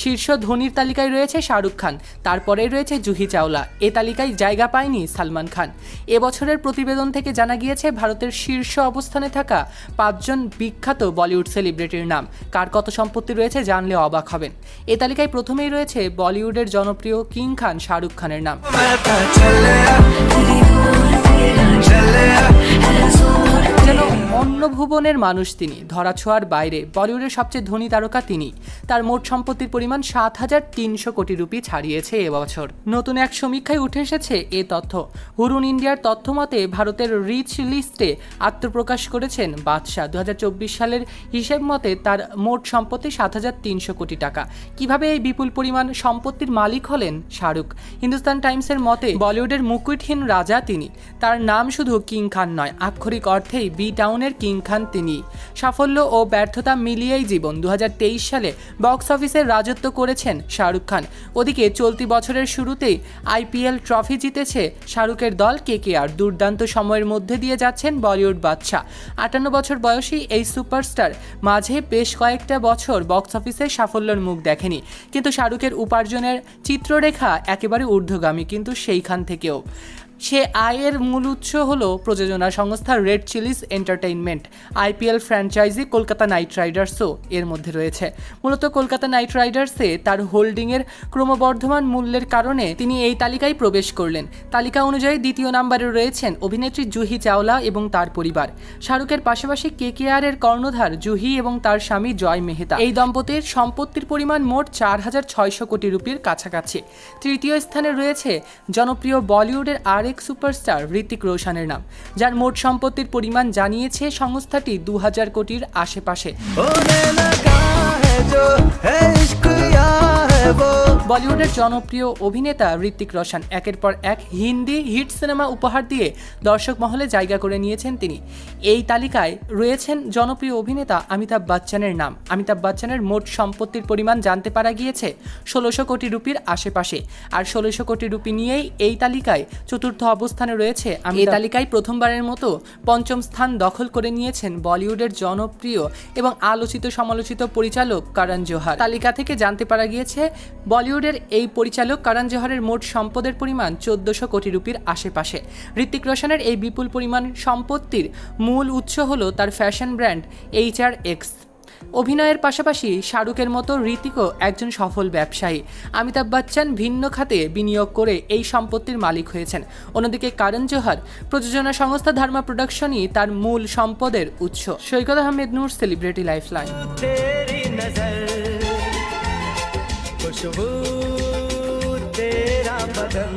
শীর্ষ ধনীর তালিকায় রয়েছে শাহরুখ খান, তারপরে রয়েছে জুহি চাওলা। এ তালিকায় জায়গা পায়নি সালমান খান। এবছরের প্রতিবেদন থেকে জানা গিয়েছে, ভারতের শীর্ষ অবস্থানে থাকা পাঁচজন বিখ্যাত বলিউড সেলিব্রিটির নাম। কার কত সম্পত্তি রয়েছে জানলে অবাক হবেন। এ তালিকায় প্রথমেই রয়েছে বলিউডের জনপ্রিয় কিং খান শাহরুখ খানের নাম। ভুবনের মানুষ তিনি। ধরাছোঁয়ার বাইরে বলিউডের সবচেয়ে ধনী তারকা তিনি। তার মোট সম্পত্তির পরিমাণ সাত হাজার তিনশো কোটি রুপি ছাড়িয়েছে এবছর নতুন এক সমীক্ষায় উঠে এসেছে এ তথ্য। হুরুন ইন্ডিয়ার তথ্য মতে, ভারতের রিচ লিস্টে আত্মপ্রকাশ করেছেন বাদশাহ। দু হাজার চব্বিশ সালের হিসেব মতে, তার মোট সম্পত্তি সাত হাজার তিনশো কোটি টাকা। কীভাবে এই বিপুল পরিমাণ সম্পত্তির মালিক হলেন শাহরুখ? হিন্দুস্তান টাইমসের মতে, বলিউডের মুকুটহীন রাজা তিনি। তার নাম শুধু কিং খান নয়, আক্ষরিক অর্থেই বি টাউনের কিং খান তিনি। সাফল্য ও ব্যর্থতা মিলিয়েই জীবন। দুহাজার তেইশ সালে বক্স অফিসে রাজত্ব করেছেন শাহরুখ খান। ওদিকে চলতি বছরের শুরুতেই আইপিএল ট্রফি জিতেছে শাহরুখের দল কে কেকেআর। দুর্দান্ত সময়ের মধ্যে দিয়ে যাচ্ছেন বলিউড বাদশাহ। আটান্ন বছর বয়সী এই সুপারস্টার মাঝে বেশ কয়েকটা বছর বক্স অফিসে সাফল্যের মুখ দেখেনি। কিন্তু শাহরুখের উপার্জনের চিত্ররেখা একেবারে ঊর্ধ্বগামী কিন্তু সেইখান থেকেও। সে আয়ের মূল উৎস হল প্রযোজনা সংস্থা Red Chillies Entertainment IPL franchise Kolkata Knight রাইডার্সও এর মধ্যে রয়েছে। মূলত কলকাতা নাইট রাইডার্সে তার হোল্ডিংয়ের ক্রমবর্ধমান মূল্যের কারণে তিনি এই তালিকায় প্রবেশ করলেন। তালিকা অনুযায়ী দ্বিতীয় নম্বরে রয়েছেন অভিনেত্রী জুহি চাওলা এবং তার পরিবার। শাহরুখের পাশাপাশি কেকেআর এর কর্ণধার জুহি এবং তার স্বামী জয় মেহতা। এই দম্পতির সম্পত্তির পরিমাণ মোট চার হাজার ছয়শো কোটি রুপির কাছাকাছি। তৃতীয় স্থানে রয়েছে জনপ্রিয় বলিউডের আরেক সুপারস্টার হৃতিক রোশনের নাম, যার মোট সম্পত্তির পরিমাণ জানিয়েছে সংস্থাটি দু হাজার কোটির আশেপাশে। বলিউডের জনপ্রিয় অভিনেতা ঋত্বিক রোশন একের পর এক হিন্দি হিট সিনেমা উপহার দিয়ে দর্শক মহলে জায়গা করে নিয়েছেন তিনি। এই তালিকায় রয়েছেন জনপ্রিয় অভিনেতা অমিতাভ বচ্চনের নাম। অমিতাভ বচ্চনের মোট সম্পত্তির পরিমাণ জানতে পারা গিয়েছে ষোলোশো কোটি রুপির আশেপাশে। আর ষোলোশো কোটি রুপি নিয়েই এই তালিকায় চতুর্থ অবস্থানে রয়েছে এই তালিকায় প্রথমবারের মতো পঞ্চম স্থান দখল করে নিয়েছেন বলিউডের জনপ্রিয় এবং আলোচিত সমালোচিত পরিচালক করণ জোহার। তালিকা থেকে জানতে পারা গিয়েছে বলিউড বলিউডের এই পরিচালক করণ জোহারের মোট সম্পদের পরিমাণ চোদ্দশো কোটি রুপির আশেপাশে। ঋতিক রোশনের এই বিপুল পরিমাণ সম্পত্তির মূল উৎস হল তার fashion brand H R X. অভিনয়ের পাশাপাশি শাহরুখের মতো ঋতিকও একজন সফল ব্যবসায়ী। অমিতাভ বচ্চন ভিন্ন খাতে বিনিয়োগ করে এই সম্পত্তির মালিক হয়েছেন। অন্যদিকে কারণ জোহার প্রযোজনা সংস্থা ধর্মা প্রোডাকশনই তার মূল সম্পদের উৎস। Saikat Ahmed Noor celebrity life line شر